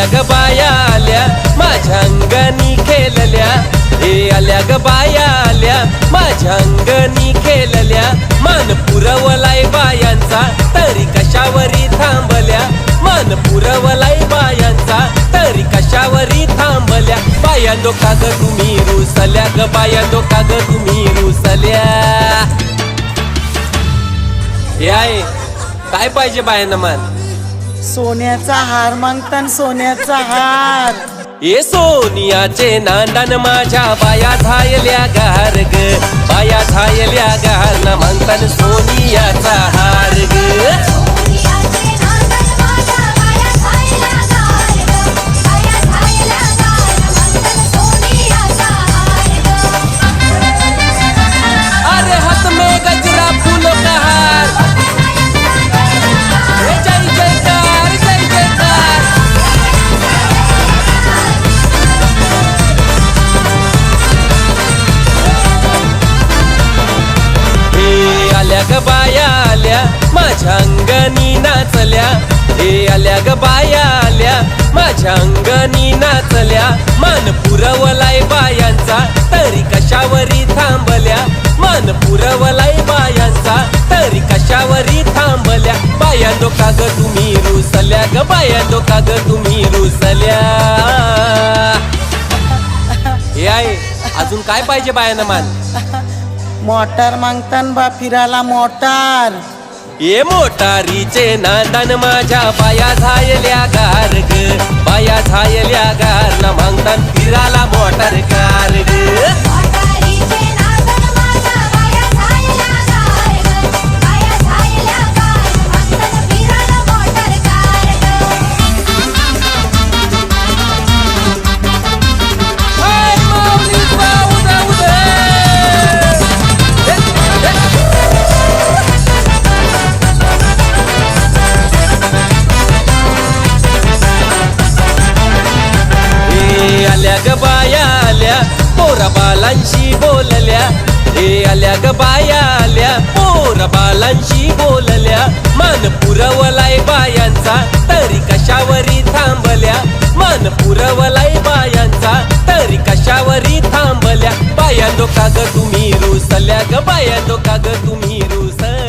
आल्या ग बाया आल्या माझ्या अंगणी खेळल्या. हे आल्या ग बाया आल्या माझ्या अंगणी खेळल्या. मान पुरवलाय बायांचा तरी कशावरी थांबल्या? मान पुरवलाय बायांचा तरी कशावरी थांबल्या? बायांदो का ग तुम्ही रुसल्या ग बायांदो का ग तुम्ही रुसल्या. हे आहे काय पाहिजे बायांना मान? सोन्याचा हार मागतान सोन्याचा हार. ए सोनियाचे नांदन माझ्या बाया झायल्या गार ग. बाया झायल्या गार ना म्हणतान सोनियाचा हार. ग बाया आल्या माझ्या अंगणी नाचल्या. हे आल्या ग बाया आल्या माझ्या अंगणी नाचल्या. मान पुरवलाय बायांचा तरी कशावरी थांबल्या. मान पुरवलाय बायांचा तरी कशावरी थांबल्या. बाया का ग तुम्ही रुसल्या ग बाया का ग तुम्ही रुसल्या. हे आहे अजून काय पाहिजे बायानं मान? मोटार मागतान बा फिराला मोटार. ये मोटारीचे नांदन माझ्या बाया झायल्या गार ग बाया झायल्या गार न मागतान फिराला मोटार ग. बालांशी बोलल्या हे आल्या ग बाया आल्या. पोर बालांशी बोलल्या मन पुरवलाय बायांचा तरी कशावरी थांबल्या. मन पुरवलाय बायांचा तरी कशावरी थांबल्या. बाया दोघा ग तुम्ही रुसल्या ग बाया दोघा ग तुम्ही रुसल्या.